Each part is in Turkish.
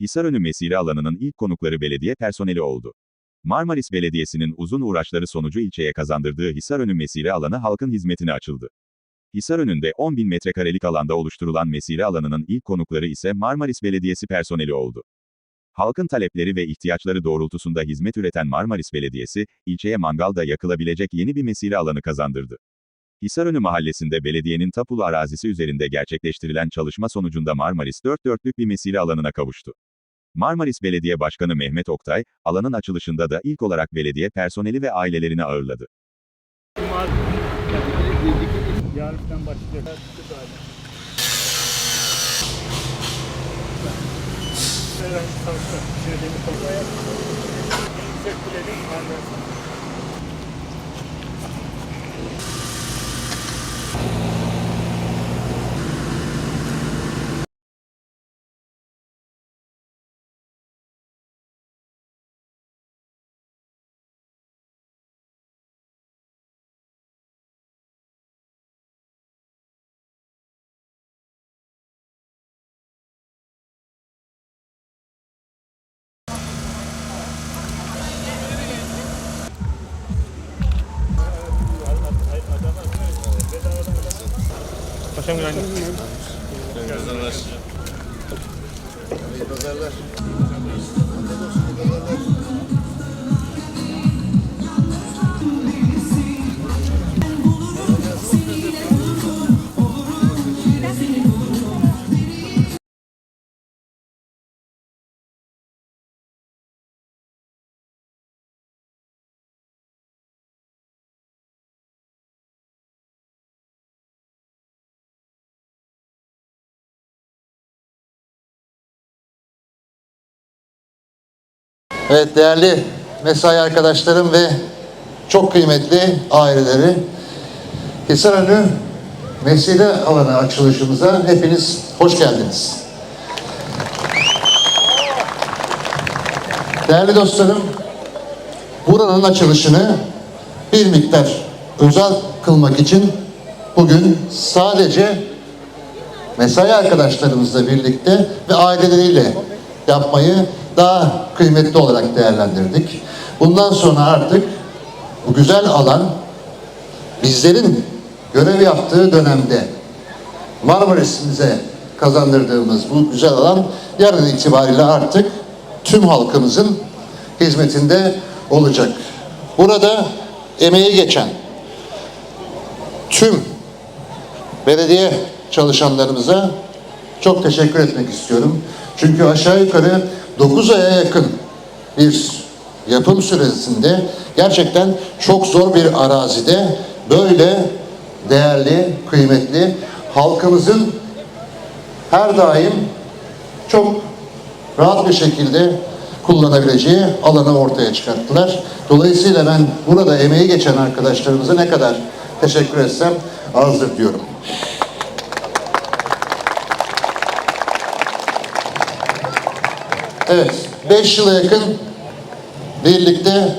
Hisarönü mesire alanının ilk konukları belediye personeli oldu. Marmaris Belediyesi'nin uzun uğraşları sonucu ilçeye kazandırdığı Hisarönü mesire alanı halkın hizmetine açıldı. Hisarönü'nde 10 bin metrekarelik alanda oluşturulan mesire alanının ilk konukları ise Marmaris Belediyesi personeli oldu. Halkın talepleri ve ihtiyaçları doğrultusunda hizmet üreten Marmaris Belediyesi, ilçeye mangalda yakılabilecek yeni bir mesire alanı kazandırdı. Hisarönü mahallesinde belediyenin tapulu arazisi üzerinde gerçekleştirilen çalışma sonucunda Marmaris dört dörtlük bir mesire alanına kavuştu. Marmaris Belediye Başkanı Mehmet Oktay, alanın açılışında da ilk olarak belediye personeli ve ailelerini ağırladı. Kulenin mahallesi. Paşam günaydın. Evet değerli mesai arkadaşlarım ve çok kıymetli aileleri Hisarönü Mesire alanı açılışımıza hepiniz hoş geldiniz. Değerli dostlarım, buranın açılışını bir miktar özel kılmak için bugün sadece mesai arkadaşlarımızla birlikte ve aileleriyle yapmayı daha kıymetli olarak değerlendirdik. Bundan sonra artık bu güzel alan bizlerin görev yaptığı dönemde Marmaris'imize kazandırdığımız bu güzel alan yarın itibariyle artık tüm halkımızın hizmetinde olacak. Burada emeği geçen tüm belediye çalışanlarımıza çok teşekkür etmek istiyorum. Çünkü aşağı yukarı 9 aya yakın bir yapım süresinde gerçekten çok zor bir arazide böyle değerli, kıymetli halkımızın her daim çok rahat bir şekilde kullanabileceği alanı ortaya çıkarttılar. Dolayısıyla ben burada emeği geçen arkadaşlarımıza ne kadar teşekkür etsem azdır diyorum. Evet, 5 yıla yakın birlikte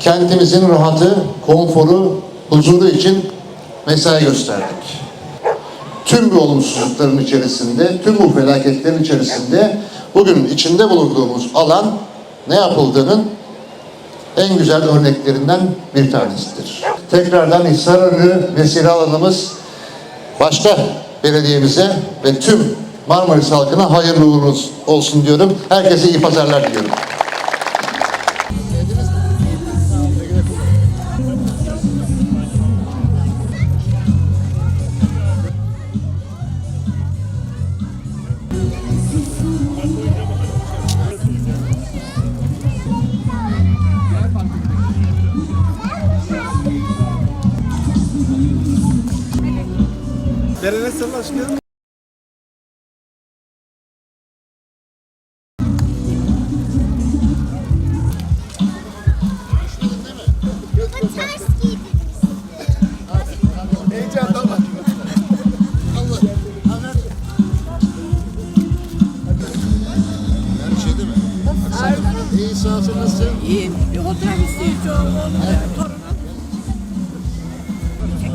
kentimizin rahatı, konforu, huzuru için mesai gösterdik. Tüm bu olumsuzlukların içerisinde, tüm bu felaketlerin içerisinde bugün içinde bulunduğumuz alan ne yapıldığının en güzel örneklerinden bir tanesidir. Tekrardan Hisarönü vesile alanımız başta belediyemize ve tüm Marmaris halkına hayırlı uğurlu olsun diyorum. Herkese iyi pazarlar diliyorum. Derene sen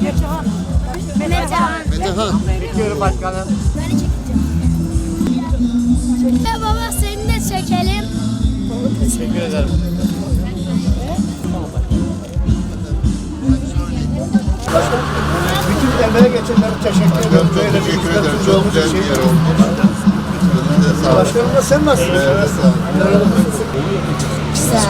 Metehan. Metehan. Metehan. Başkanım. Ben baba seni de çekelim. Teşekkür ederim. Bütün emeğe geçenlere teşekkür ederim. Teşekkür ederim. Çok güzel bir yer. Başkanım da sen nasılsın? Önünüze sağlık. Güzel.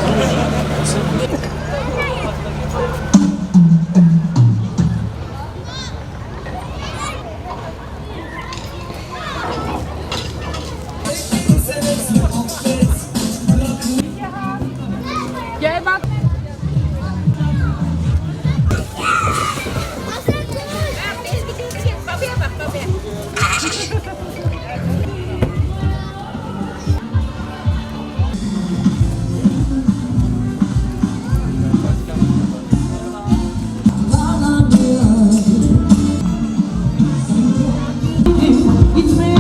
It's me.